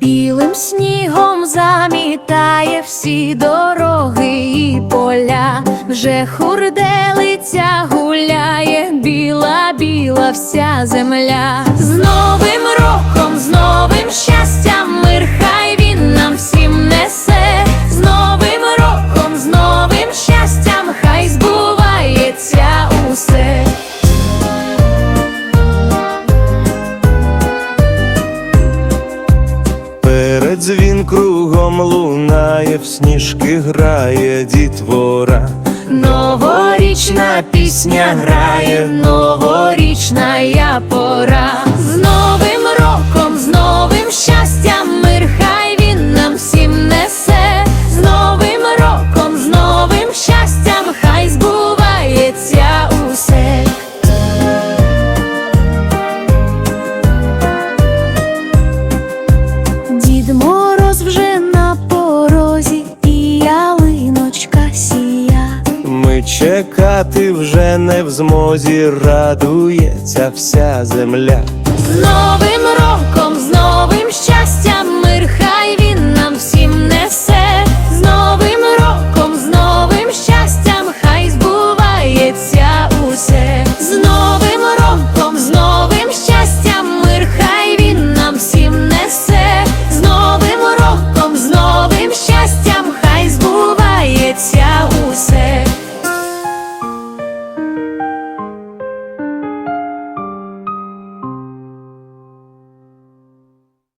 Білим снігом замітає всі дороги і поля, вже хурделиця гуляє, біла, біла вся земля. З Новим роком, з новим щастям, Кругом лунає, в сніжки грає дітвора. Новорічна пісня грає, новорічна я пора. Чекати вже не в змозі, радується вся земля. З новим роком,